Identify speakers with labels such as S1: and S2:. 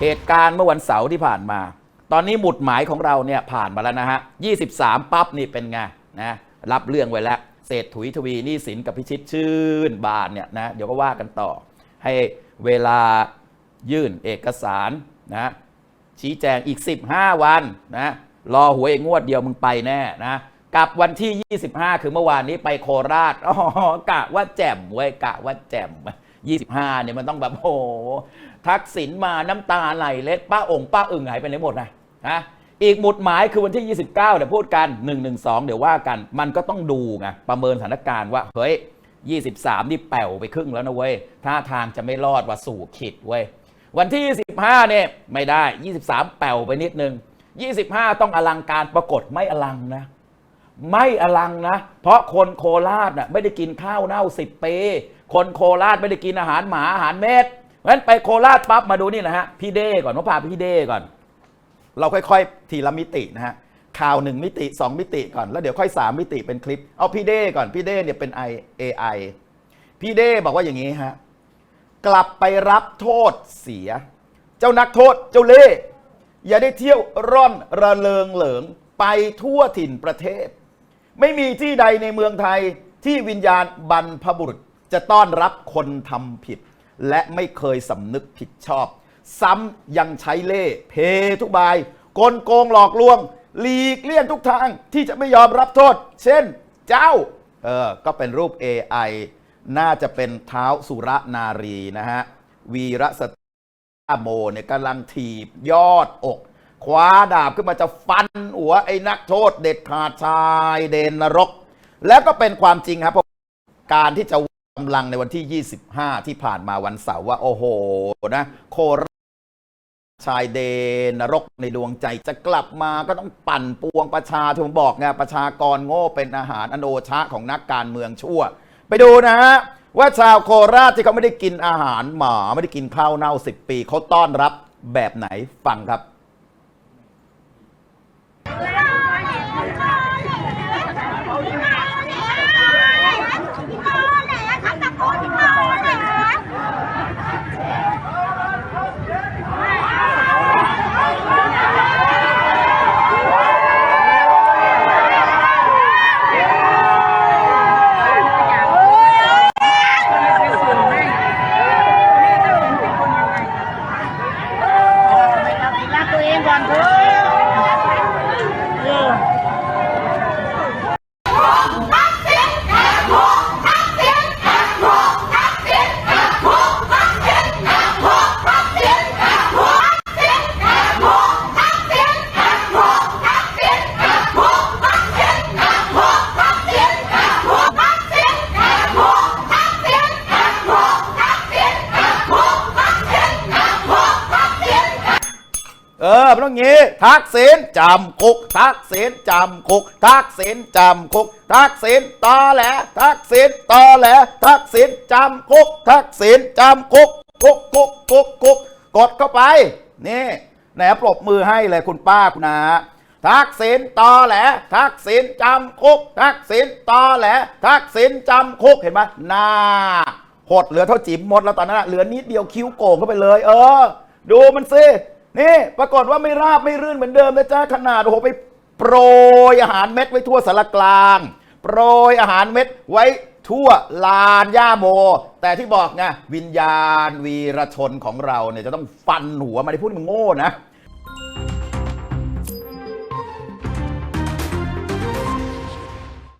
S1: เหตุการณ์เมื่อวันเสาร์ที่ผ่านมา ตอนนี้หมุดหมายของเราเนี่ยผ่านมาแล้วนะฮะ 23 ปั๊บนี่เป็นไงนะรับเรื่องไว้แล้วเศรษถุยทวีนี่สินกับพิชิตชื่นบานเนี่ยนะเดี๋ยวก็ว่ากันต่อ ให้เวลายื่นเอกสารนะชี้แจงอีก 15 วันนะรอหวยงวดเดียวมึงไปแน่นะกับวันที่ 25 คือเมื่อวานนี้ไปโคราชอ๋อกะว่าแจ่มเว้ยกะว่าแจ่ม 25เนี่ยมันต้องแบบโอ้โหทักษิณมาน้ำตาไหลเล็ดป้าองค์ป้าอึ่งหายไปไหนหมดนะนะอีกหมุดหมายคือวันที่ 29 เดี๋ยวพูดกัน 112 เดี๋ยวว่ากัน มันก็ต้องดูไงประเมินสถานการณ์ว่า เฮ้ย 23 นี่แป่วไปครึ่งแล้วนะเว้ยท่าทางจะไม่รอดว่าสู่ขิดเว้ยวันที่ 25 เนี่ยไม่ได้ 23 แป่วไปนิดนึง 25 ต้องอลังการปรากฏไม่อลังนะ ไม่อลังนะ เพราะคนโคราชน่ะไม่ได้กินข้าวเน่าสิบปี คนโคราชไม่ได้กินอาหารหมาอาหารเม็ดเพราะฉะนั้นไปโคราชปั๊บมาดูนี่นะฮะพี่เด้ก่อนว่าพาพี่เด้ก่อน เราค่อยๆ ทีละมิตินะฮะข่าวหนึ่งมิติสองมิติก่อนแล้วเดี๋ยวค่อยสามมิติเป็นคลิป เอาพี่เด้ก่อนพี่เด้เนี่ยเป็น I AI พี่เด้บอกว่าอย่างนี้ฮะกลับไปรับโทษเสีย เจ้านักโทษเจ้าเล่ห์อย่าได้เที่ยวร่อนระเริงเหลิงไปทั่วถิ่นประเทศ ไม่มีที่ใดในเมืองไทยที่วิญญาณบรรพบุรุษ จะต้อนรับคนทำผิด และไม่เคยสำนึกผิดชอบ ซ้ำยังใช้เล่เพทุบายกลโกงหลอกลวงหลีกเลี่ยงทุกทางที่จะไม่ยอมรับโทษ เช่น เจ้า เออ ก็เป็นรูป AI น่าจะเป็นเท้าสุรนารีนะฮะ วีรสตาโมเนี่ยกำลังถีบยอดอก คว้าดาบขึ้นมาจะฟันหัวไอ้นักโทษเด็ดขาดชายเดนนรก แล้วก็เป็นความจริงครับเพราะการที่จะกำลังในวันที่ 25 ที่ผ่านมาวันเสาร์ว่า โอ้โหนะโคราชายเดนนรกในดวงใจจะกลับมาก็ต้องปั่นปวงประชาที่ผมบอกไงประชากรโง่เป็นอาหารอนโอชะของนักการเมืองชั่ว ไปดูนะฮะว่าชาวโคราชที่เขาไม่ได้กินอาหารหมาไม่ได้กินข้าวเน่าสิบปีเขาต้อนรับแบบไหนฟังครับ
S2: รักตัวเองก่อนเถอะเออ
S1: เออมันต้องงี้ทักษิณจำคุก ทักษิณจำคุก ทักษิณจำคุก ทักษิณตอแหลทักษิณตอแหลทักษิณจำคุก ทักษิณจำคุกคุกคุกคุกคุกกดเข้าไปนี่ไหนปรบมือให้เลยคุณป้าคุณนาทักษิณตอแหลทักษิณจำคุก ทักษิณตอแหลทักษิณจำคุกเห็นไหมหน้าหดเหลือเท่าจิ๋มหมดแล้วตอนนั้นอะเหลือนิดเดียวคิ้วโก่งเข้าไปเลย เออ ดูมันสิ นี่ปรากฏว่าไม่ราบไม่รื่นเหมือนเดิมนะจ๊ะขนาดโอ้โหไปโปรยอาหารเม็ดไว้ทั่วสารกลาง โปรยอาหารเม็ดไว้ทั่วลานย่าโม แต่ที่บอกไงวิญญาณวีรชนของเราเนี่ยจะต้องฟันหัวมาได้พูดมึงโง่นะ